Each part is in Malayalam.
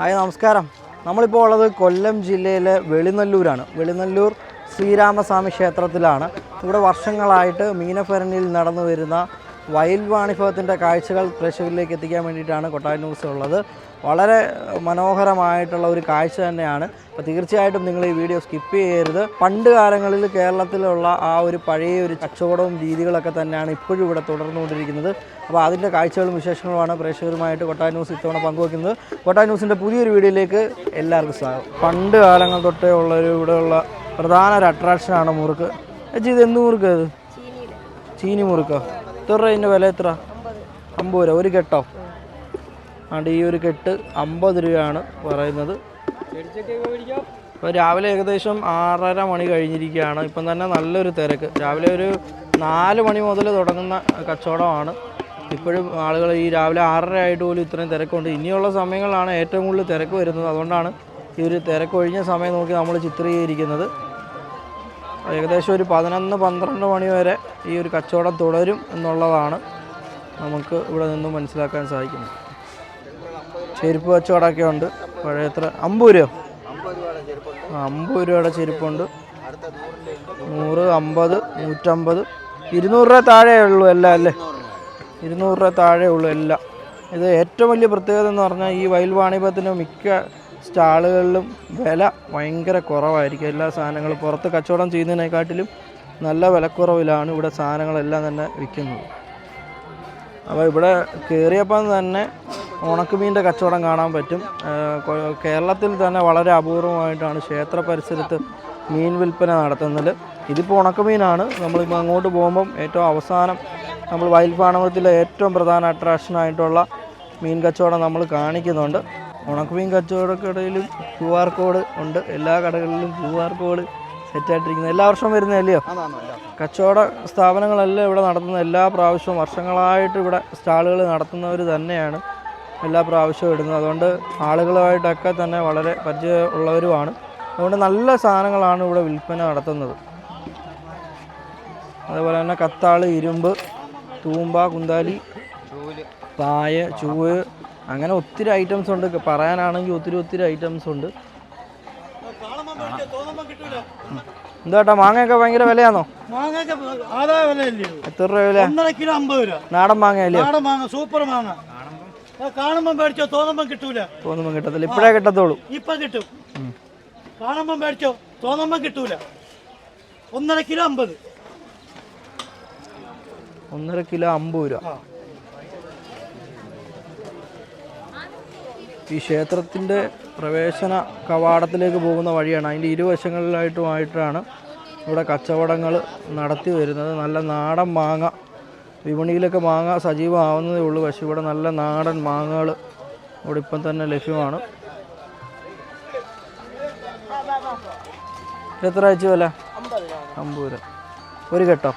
ഹായ് നമസ്കാരം. നമ്മളിപ്പോൾ ഉള്ളത് കൊല്ലം ജില്ലയിലെ വെളിനല്ലൂരാണ്. വെളിനല്ലൂർ ശ്രീരാമസ്വാമി ക്ഷേത്രത്തിലാണ്. ഇവിടെ വർഷങ്ങളായിട്ട് മീനഭരണിയിൽ നടന്നു വരുന്ന വയൽ വാണിഭവത്തിന്റെ കാഴ്ചകൾ പ്രേക്ഷകരിലേക്ക് എത്തിക്കാൻ വേണ്ടിയിട്ടാണ് കൊട്ടായ ന്യൂസ് ഉള്ളത്. വളരെ മനോഹരമായിട്ടുള്ള ഒരു കാഴ്ച തന്നെയാണ്. അപ്പോൾ തീർച്ചയായിട്ടും നിങ്ങൾ ഈ വീഡിയോ സ്കിപ്പ് ചെയ്യരുത്. പണ്ട് കാലങ്ങളിൽ കേരളത്തിലുള്ള ആ ഒരു പഴയ ഒരു കച്ചവടവും രീതികളൊക്കെ തന്നെയാണ് ഇപ്പോഴും ഇവിടെ തുടർന്നുകൊണ്ടിരിക്കുന്നത്. അപ്പോൾ അതിന്റെ കാഴ്ചകളും വിശേഷങ്ങളുമാണ് പ്രേക്ഷകരുമായിട്ട് കൊട്ടായ ന്യൂസ് ഇത്തവണ പങ്കുവെക്കുന്നത്. കൊട്ടായ ന്യൂസിന്റെ പുതിയൊരു വീഡിയോയിലേക്ക് എല്ലാവർക്കും സ്വാഗതം. പണ്ട് കാലങ്ങൾ തൊട്ടേ ഉള്ളൊരു ഇവിടെയുള്ള പ്രധാന ഒരു അട്രാക്ഷനാണ് മുറുക്ക്. ചേച്ചി ഇത് എന്ത് മുറുക്ക് ചീനി മുറുക്കോ? എത്ര ഇതിന്റെ വില എത്ര? അമ്പത് രൂപ. ഒരു കെട്ടോ? ആണ്ട് ഈ ഒരു കെട്ട് അമ്പത് രൂപയാണ് പറയുന്നത്. ഇപ്പോൾ രാവിലെ ഏകദേശം ആറര മണി കഴിഞ്ഞിരിക്കുകയാണ്. ഇപ്പം തന്നെ നല്ലൊരു തിരക്ക്. രാവിലെ ഒരു നാല് മണി മുതൽ തുടങ്ങുന്ന കച്ചവടമാണ്. ഇപ്പോഴും ആളുകൾ ഈ രാവിലെ ആറര ആയിട്ട് പോലും ഇത്രയും തിരക്കുണ്ട്. ഇനിയുള്ള സമയങ്ങളാണ് ഏറ്റവും കൂടുതൽ തിരക്ക് വരുന്നത്. അതുകൊണ്ടാണ് ഈ ഒരു തിരക്കൊഴിഞ്ഞ സമയം നോക്കി നമ്മൾ ചിത്രീകരിക്കുന്നത്. ഏകദേശം ഒരു പതിനൊന്ന് പന്ത്രണ്ട് മണി വരെ ഈ ഒരു കച്ചവടം തുടരും എന്നുള്ളതാണ് നമുക്ക് ഇവിടെ നിന്നും മനസ്സിലാക്കാൻ സാധിക്കുന്നത്. ചെരുപ്പ് കച്ചവടമൊക്കെ ഉണ്ട്. പഴയത്ര അമ്പത് രൂപയോ? അമ്പത് രൂപയുടെ ചെരുപ്പുണ്ട്. നൂറ് അമ്പത് നൂറ്റമ്പത്. ഇരുന്നൂറ് രൂപ താഴെ ഉള്ളൂ എല്ലാം അല്ലേ? ഇരുന്നൂറ് രൂപ താഴെ ഉള്ളൂ എല്ലാം. ഇത് ഏറ്റവും വലിയ പ്രത്യേകത എന്ന് പറഞ്ഞാൽ ഈ വയൽ വാണിഭത്തിന് മിക്ക സ്റ്റാളുകളിലും വില ഭയങ്കര കുറവായിരിക്കും. എല്ലാ സാധനങ്ങളും പുറത്ത് കച്ചവടം ചെയ്യുന്നതിനെക്കാട്ടിലും നല്ല വിലക്കുറവിലാണ് ഇവിടെ സാധനങ്ങളെല്ലാം തന്നെ വിൽക്കുന്നത്. അപ്പോൾ ഇവിടെ കയറിയപ്പം തന്നെ ഉണക്കുമീന്റെ കച്ചവടം കാണാൻ പറ്റും. കേരളത്തിൽ തന്നെ വളരെ അപൂർവമായിട്ടാണ് ക്ഷേത്ര പരിസരത്ത് മീൻ വിൽപ്പന നടത്തുന്നത്. ഇതിപ്പോൾ ഉണക്കമീനാണ്. നമ്മളിപ്പോൾ അങ്ങോട്ട് പോകുമ്പം ഏറ്റവും അവസാനം നമ്മൾ വയൽപ്പാണവത്തിലെ ഏറ്റവും പ്രധാന അട്രാക്ഷനായിട്ടുള്ള മീൻ കച്ചവടം നമ്മൾ കാണിക്കുന്നുണ്ട്. ഉണക്കമീൻ കച്ചവടക്കടയിലും ക്യു ആർ കോഡ് ഉണ്ട്. എല്ലാ കടകളിലും ക്യു ആർ കോഡ് സെറ്റായിട്ടിരിക്കുന്നത് എല്ലാ വർഷവും വരുന്നതല്ലയോ കച്ചവട സ്ഥാപനങ്ങളെല്ലാം ഇവിടെ നടത്തുന്ന എല്ലാ പ്രാവശ്യവും വർഷങ്ങളായിട്ട് ഇവിടെ സ്റ്റാളുകൾ നടത്തുന്നവർ തന്നെയാണ് എല്ലാ പ്രാവശ്യവും ഇടുന്നത്. അതുകൊണ്ട് ആളുകളുമായിട്ടൊക്കെ തന്നെ വളരെ പരിചയമുള്ളവരുമാണ്. അതുകൊണ്ട് നല്ല സാധനങ്ങളാണ് ഇവിടെ വിൽപ്പന നടത്തുന്നത്. അതേപോലെ തന്നെ കത്താൾ ഇരുമ്പ് തൂമ്പ കുന്താലി പായ ചൂവ് അങ്ങനെ ഒത്തിരി ഐറ്റംസ് ഉണ്ട്. പറയാനാണെങ്കിൽ ഒത്തിരി ഒത്തിരി ഐറ്റംസ് ഉണ്ട്. എന്താട്ടാ മാങ്ങയൊക്കെ ഭയങ്കര വിലയാണോ എത്ര രൂപ വില? കിലോ അമ്പത് രൂപ. നാടൻ മാങ്ങയല്ലേ? നാടൻ മാങ്ങ സൂപ്പർ മാങ്ങ. അത് കാണുമ്പം മേടിച്ചോ തോന്നുമ്പം കിട്ടൂല. തോന്നുമ്പോൾ കിട്ടത്തില്ല. ഇപ്പഴേ കിട്ടത്തുള്ളൂ. ഇപ്പൊ കിട്ടും. കാണുമ്പോൾ മേടിച്ചോ തോന്നുമ്പം കിട്ടൂല. ഒന്നര കിലോ അമ്പത്. ഒന്നര കിലോ അമ്പത് രൂപ. ഈ ക്ഷേത്രത്തിന്റെ പ്രവേശന കവാടത്തിലേക്ക് പോകുന്ന വഴിയാണ്. അതിന്റെ ഇരുവശങ്ങളിലായിട്ടുമായിട്ടാണ് ഇവിടെ കച്ചവടങ്ങൾ നടത്തി വരുന്നത്. നല്ല നാടൻ മാങ്ങ വിപണിയിലൊക്കെ മാങ്ങ സജീവമാവുന്നതേ ഉള്ളൂ. പക്ഷേ ഇവിടെ നല്ല നാടൻ മാങ്ങകൾ ഇവിടെ ഇപ്പം തന്നെ ലഭ്യമാണ്. എത്ര അയച്ചു വില? അമ്പത് രൂപ. ഒരു കെട്ടോ?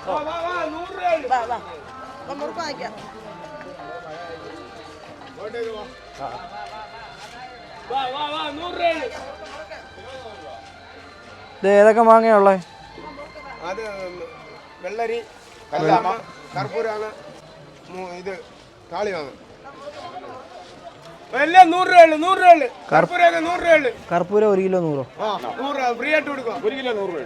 ഇത് ഏതൊക്കെ മാങ്ങയുള്ളേ അത് വെള്ളരി കല്ലാമ കർപ്പൂരാണ് ഇത് താളിയാണ് എല്ലാം നൂറ് കർപ്പൂരൊക്കെ കർപ്പൂരം ഒരു കിലോ നൂറോ? ആ നൂറ് രൂപ ഫ്രീ ആയിട്ട് കൊടുക്കും. ഒരു കിലോ നൂറ്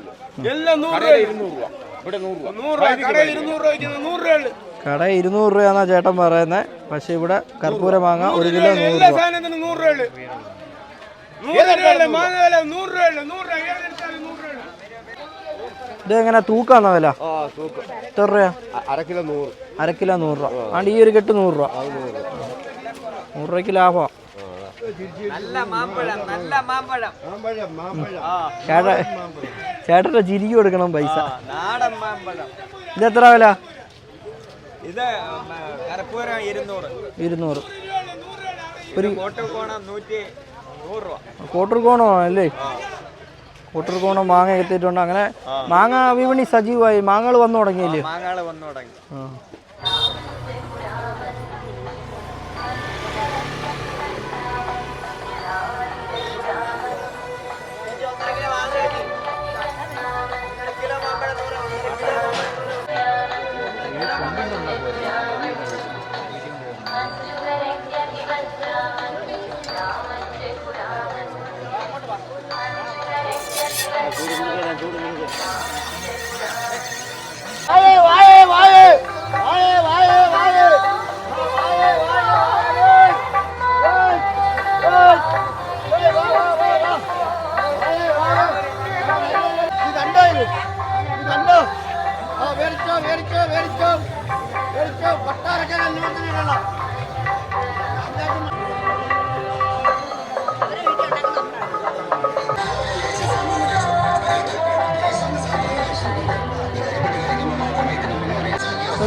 എല്ലാം നൂറ് രൂപ ഇരുന്നൂറ് രൂപ. ഇവിടെ നൂറ് രൂപ. നൂറ് രൂപ കടയിൽ ഇരുന്നൂറ് രൂപയ്ക്ക് നൂറ് രൂപ ഉള്ളു കട ഇരുന്നൂറ് രൂപയാണോ ചേട്ടൻ പറയുന്നത് പക്ഷെ ഇവിടെ കർപ്പൂര മാങ്ങ ഒരു കിലോ നൂറ് രൂപ. ഇത് എങ്ങനെ തൂക്കാന്നോ വില? എത്ര രൂപ അര കിലോ നൂറ്. അര കിലോ നൂറ് രൂപ. ആണ്ട് ഈ ഒരു കെട്ട് നൂറ് രൂപ. നൂറ് രൂപയ്ക്ക് ലാഭം. മാമ്പഴം മാമ്പഴം. ചേട്ട ചേട്ടന്റെ ചിരിക്ക് കൊടുക്കണം പൈസ. ഇത് എത്ര വില? ഇത് കർപ്പൂരം ഇരുന്നൂറ്. ഇരുന്നൂറ്. ഒരു കോട്ടർകോണോ അല്ലേ? കോട്ടർകോണം മാങ്ങ എത്തിയിട്ടുണ്ട്. അങ്ങനെ മാങ്ങ വിപണി സജീവമായി. മാങ്ങകൾ വന്നു തുടങ്ങിയില്ലേ? മാങ്ങകൾ വന്നു തുടങ്ങി.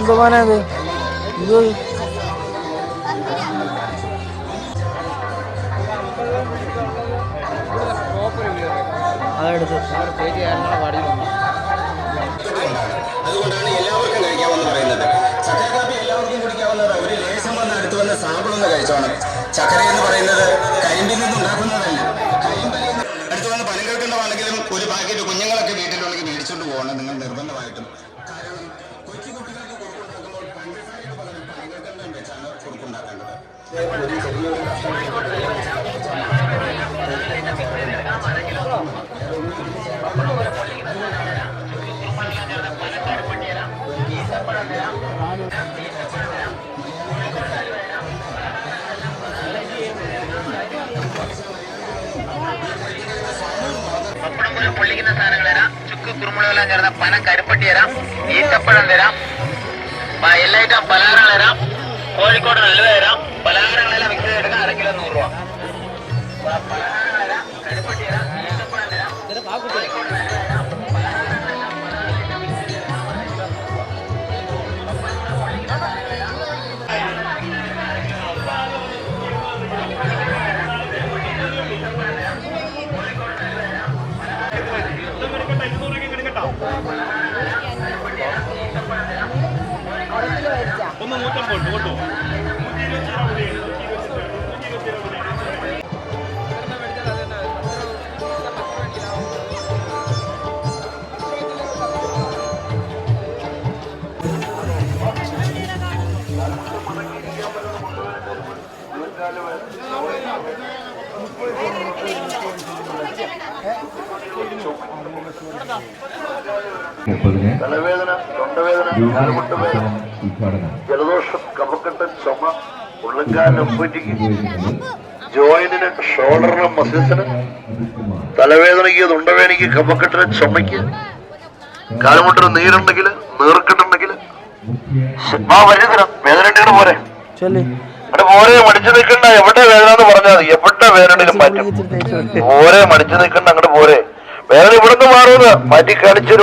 എന്തുമാനാ ഇത് ഇത് അതെടുത്ത്. അതുകൊണ്ടാണ് എല്ലാവർക്കും കഴിക്കാമെന്ന് പറയുന്നത്. ചക്കരക്കാപ്പി എല്ലാവർക്കും കുടിക്കാവുന്നത് ഒരു ലേശം വന്ന് അടുത്ത് വന്ന് സാമ്പിൾ ഒന്ന് കഴിച്ചോണം. ചക്കര എന്ന് പറയുന്നത് പൊള്ളിക്കുന്ന സാധനങ്ങൾ തരാം. ചുക്ക് കുരുമുളകെല്ലാം ചേർന്ന പനം കരുപ്പട്ടി തരാം. ഈത്തപ്പഴം തരാം. എല്ലാ ഐറ്റം പലഹാരങ്ങൾ തരാം. കോഴിക്കോട് നല്ല പേരാം പലഹാരങ്ങളെല്ലാം മിക്സ് ചെയ്തെടുക്കാം അരക്കിലോ കിലോ നൂറ് രൂപ. മുപ്പതിന് തലവേദന തൊണ്ടവേദന Thank കാലുമുട്ട് വേദന ഉത്സവം ഉദ്ഘാടനം. ജലദോഷം കഫക്കെട്ടൻ ചുമ നിർവഹിക്കുന്നത് ജോയിന്റിന് ഷോൾഡറിന് മസിൽസിന് തലവേദനയ്ക്ക് തൊണ്ടവേദനയ്ക്ക് കഫക്കെട്ടിന് ചുമയ്ക്ക് കാലുമുട്ടിന് നീരുണ്ടെങ്കിൽ നീർക്കെട്ടുണ്ടെങ്കിൽ വേദന പോരെ? ചൊല്ലി ഓരെ മടിച്ചു നിൽക്കണ്ട. എവിടെ വേദന എന്ന് പറഞ്ഞാൽ മതി. എവിടെ വേദനയിലും പറ്റും. പോരെ മടിച്ചു നിൽക്കണ്ട അങ്ങോട്ട് പോരെ. വേദന ഇവിടുന്ന് മാറുമെന്ന്. മാറ്റി കാണിച്ചു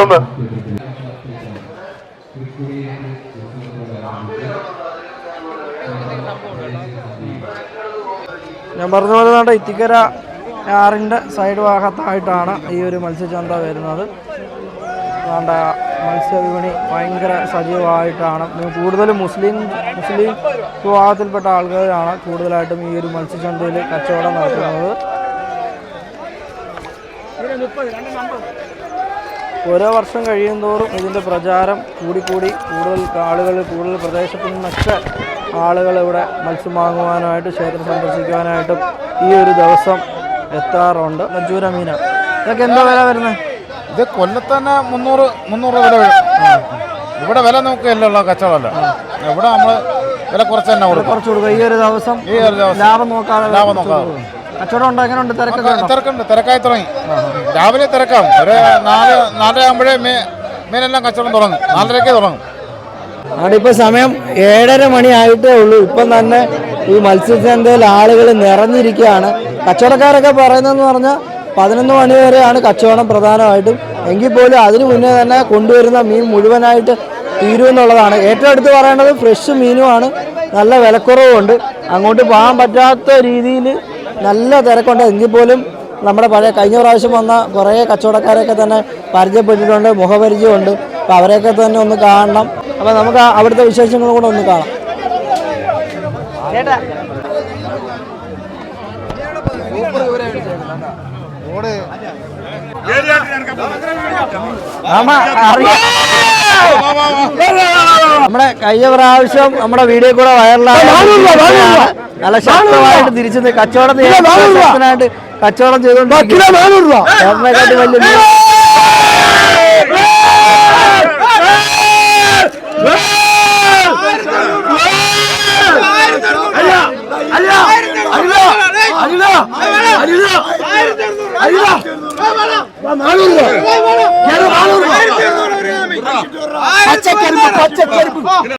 ഞാൻ പറഞ്ഞ പോലെ നാട്ടെ ഇത്തിക്കര ആറിന്റെ സൈഡ് ഭാഗത്തായിട്ടാണ് ഈ ഒരു മത്സ്യചന്ത വരുന്നത്. വേണ്ട മത്സ്യവിപണി ഭയങ്കര സജീവമായിട്ടാണ്. കൂടുതലും മുസ്ലിം മുസ്ലിം വിഭാഗത്തിൽപ്പെട്ട ആളുകളാണ് കൂടുതലായിട്ടും ഈ ഒരു മത്സ്യചന്തയിൽ കച്ചവടം നടത്തുന്നത്. ഓരോ വർഷം കഴിയും തോറും ഇതിന്റെ പ്രചാരം കൂടിക്കൂടി കൂടുതൽ ആളുകൾ കൂടുതൽ പ്രദേശത്തു നിന്നൊക്കെ ആളുകൾ ഇവിടെ മത്സ്യം വാങ്ങുവാനായിട്ട് ക്ഷേത്രം സന്ദർശിക്കുവാനായിട്ടും ഈ ഒരു ദിവസം എത്താറുണ്ട്. മജൂര മീന. ഇതൊക്കെ എന്താ വില വരുന്നത്? ഇത് കൊല്ലത്ത് തന്നെ മുന്നൂറ് മുന്നൂറ് വില വരും ഇവിടെ വില നോക്കുകയല്ലോ കച്ചവടമല്ല. ഇവിടെ നമ്മൾ വില കുറച്ച് തന്നെ കൊടുക്കും. കുറച്ച് ഈ ഒരു ദിവസം ഈ ഒരു ദിവസം ലാഭം നോക്കാതെ ലാഭം നോക്കാതെ. കച്ചവടം ഉണ്ട് എങ്ങനെയുണ്ട് തിരക്കൊക്കെ? തിരക്കുണ്ട്. തിരക്കായി തുടങ്ങി. രാവിലെ തിരക്കാം ഒരു നാല് നാലര ആകുമ്പോഴേ മീ മീനെല്ലാം കച്ചവടം തുടങ്ങും. നാലരക്കേ തുടങ്ങും. അവിടെ ഇപ്പൊ സമയം ഏഴര മണി ആയിട്ടേ ഉള്ളൂ. ഇപ്പം തന്നെ ഈ മത്സ്യചന്തയിൽ ആളുകൾ നിറഞ്ഞിരിക്കുകയാണ്. കച്ചവടക്കാരൊക്കെ പറയുന്നതെന്ന് പറഞ്ഞാൽ പതിനൊന്ന് മണി വരെയാണ് കച്ചവടം പ്രധാനമായിട്ടും. എങ്കിൽ പോലും അതിന് മുന്നേ തന്നെ കൊണ്ടുവരുന്ന മീൻ മുഴുവനായിട്ട് തീരുമെന്നുള്ളതാണ് ഏറ്റവും അടുത്ത് പറയേണ്ടത് ഫ്രഷ് മീനുമാണ് നല്ല വിലക്കുറവുണ്ട്. അങ്ങോട്ട് പോകാൻ പറ്റാത്ത രീതിയിൽ നല്ല തിരക്കുണ്ട്. എങ്കിൽ പോലും നമ്മുടെ പഴയ കഴിഞ്ഞ പ്രാവശ്യം വന്ന കുറേ കച്ചവടക്കാരെയൊക്കെ തന്നെ പരിചയപ്പെട്ടിട്ടുണ്ട് മുഖപരിചയമുണ്ട്. അപ്പോൾ അവരെയൊക്കെ തന്നെ ഒന്ന് കാണണം. അപ്പോൾ നമുക്ക് അവിടുത്തെ വിശേഷങ്ങൾ കൂടെ ഒന്ന് കാണാം. ചേട്ടാ. നമ്മുടെ കഴിഞ്ഞ പ്രാവശ്യം നമ്മുടെ വീഡിയോ കൂടെ വൈറലായ നല്ല ശക്തമായിട്ട് തിരിച്ചു കച്ചവടം കച്ചവടം ചെയ്തോണ്ട് വലിയ